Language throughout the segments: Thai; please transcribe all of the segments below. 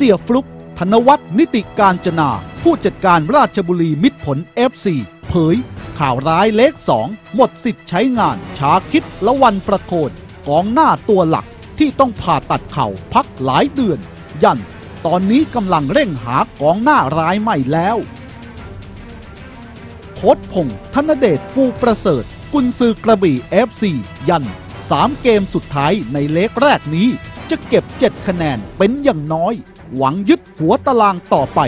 เสียฟลุก ธนวัฒนิติการจนา ผู้จัดการราชบุรีมิตรผล FC เผย ข่าวร้ายเลขสองหมดสิทธิ์ใช้งาน ชาคิดละวันประโคนกองหน้าตัวหลักที่ต้องผ่าตัดเข่าพักหลายเดือน ยัน ตอนนี้กำลังเร่งหากองหน้าร้ายใหม่แล้ว โค้ดพงษ์ธนเดชฟูประเสริฐ กุนซือกระบี่ FC ยัน3เกมสุดท้ายในเล็กแรกนี้จะเก็บ 7 คะแนนเป็นอย่างน้อย หวังยึดหัวตารางต่อไป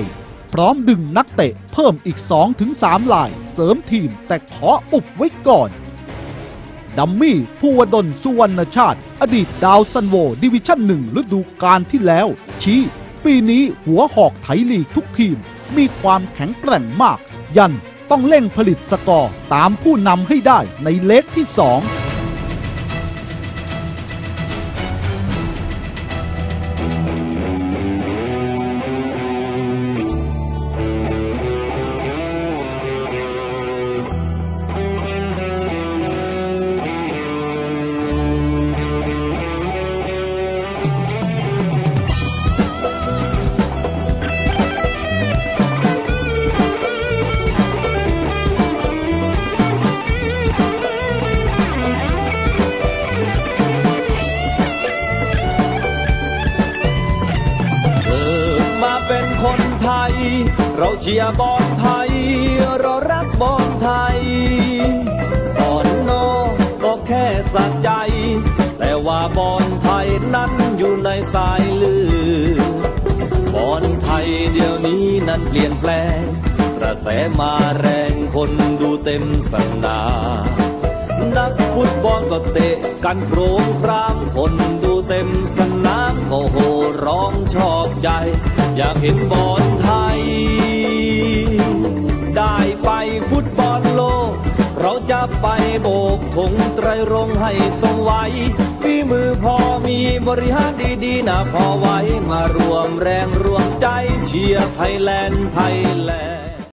พร้อมดึงนักเตะเพิ่มอีก 2-3ลาย เสริมทีมแต่ขออุบไว้ก่อน ดัมมี่ภูวดลสุวรรณชาติ อดีตดาวซันโวดิวิชั่นหนึ่งฤดูกาลที่แล้ว ชี้ ปีนี้หัวหอกไทยลีกทุกทีม มีความแข็งแกร่งมาก ยันต้องเร่งผลิตสกอร์ตามผู้นำให้ได้ในเล็กที่สอง เป็นคนไทย เราเชียร์บอลไทย เรารักบอลไทยบอลนอกก็แค่สักใจ แต่ว่าบอลไทยนั้นอยู่ในสายเลือดบอลไทยเดี๋ยวนี้นั้นเปลี่ยนแปลง กระแสมาแรงคนดูเต็มสนามนักฟุตบอลก็เตะกันโครงครามคนดูเต็มสนามก็โห่ร้องชอบใจ อยากเห็นบอลไทย ได้ไปฟุตบอลโลก เราจะไปโบกธงไตรรงให้ทรงไว้ฝีมือพอมีบริหารดีๆนะพอไว้มารวมแรงรวมใจเชียร์ไทยแลนด์ไทยแลนด์